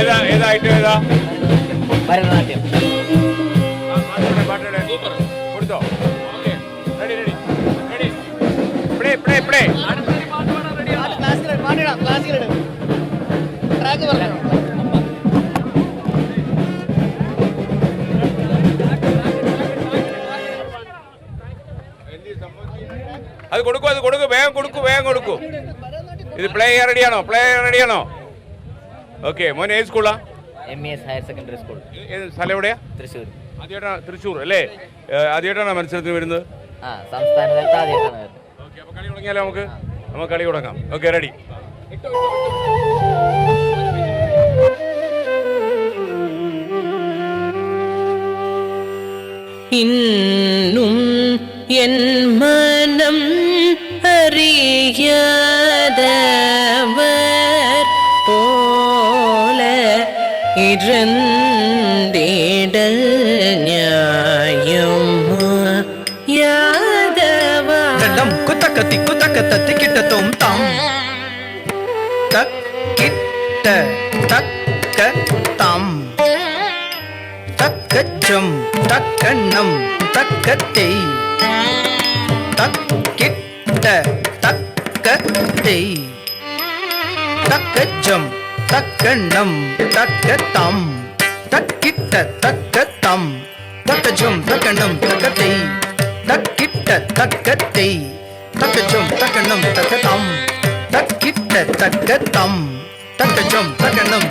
ഏതാ ഏതാ ഐറ്റം ഏതാ? ഭരതനാട്യം. കൊടുത്തോ? Okay. Ready ready ready play play play അത് കൊടുക്കൂ അത് കൊടുക്കൂ. വേഗം കൊടുക്കൂ വേഗം കൊടുക്കൂ. ഇത് പ്ലേ റെഡിയാണോ പ്ലേ റെഡിയാണോ ഓക്കെ മോൻ ഏത് സ്കൂളാ M E S higher secondary school ഏത് സ്ഥലം എവിടെയാ തൃശ്ശൂർ ആദ്യമായിട്ടാണ് തൃശ്ശൂർ അല്ലേ ഏഹ്, ആദ്യമായിട്ടാണ് മത്സരത്തിന് വരുന്നത് ആ സംസ്ഥാന തലത്തിൽ ആദ്യമായിട്ടാണ് വരുന്നത് ഓക്കെ അപ്പോൾ കളി തുടങ്ങിയാലോ നമുക്ക് നമുക്ക് കളി തുടങ്ങാം ഓക്കെ റെഡി இன்னும் என் மனம் அறியாதவர் இருந்திடல் நியாயமா? யாதவா? தண்டம் குத்தக்க திக்கு தாம் தக் கிட்ட தக்க தாம். தக்க ஜம் தக்க நம் தக்க தேய் தக்கண்ணம் கிட்ட தக்க தேய் தக்க ஜம் தக்க நம் தக்க தக்கிட்ட தக்க தாம் தக்க ஜம் தக்க நம் தக்கிட்ட தக்க தேய் தக்க ஜம் தக்க நம் தக்கிட்ட தக்க தாம் தக்க ஜம் தக்க நம்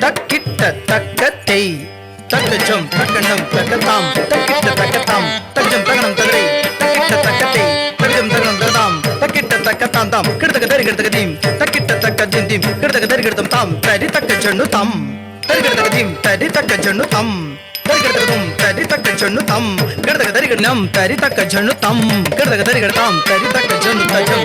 தக்கிட்ட தக்க தேய் தக்க தக்க நம் தக்கிட்ட தக்க தாம் தக்க ஜிம். தீம் கிடத்தக்க தரி கிடத்தம் தாம். தரி தக்க ஜன்னு தாம் தரி கிடத்தக்க தீம் தரி தக்க ஜன்னு தாம். தரி கிடத்தக்க தும் தரி தக்க ஜன்னு தாம் கிடத்தக்க தரி கிடனம் தரி தக்க ஜன்னு தாம் கிடத்தக்க தரி கிடத்தாம் தரி தக்க ஜன்னு தஜம்.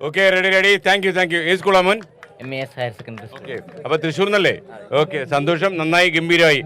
Okay ready ready thank you thank you ഏത് സ്കൂളാ മോൻ? M A S higher secondary school okay അപ്പൊ തൃശ്ശൂർ നിന്നല്ലേ? ഓക്കെ സന്തോഷം. നന്നായി ഗംഭീരമായി.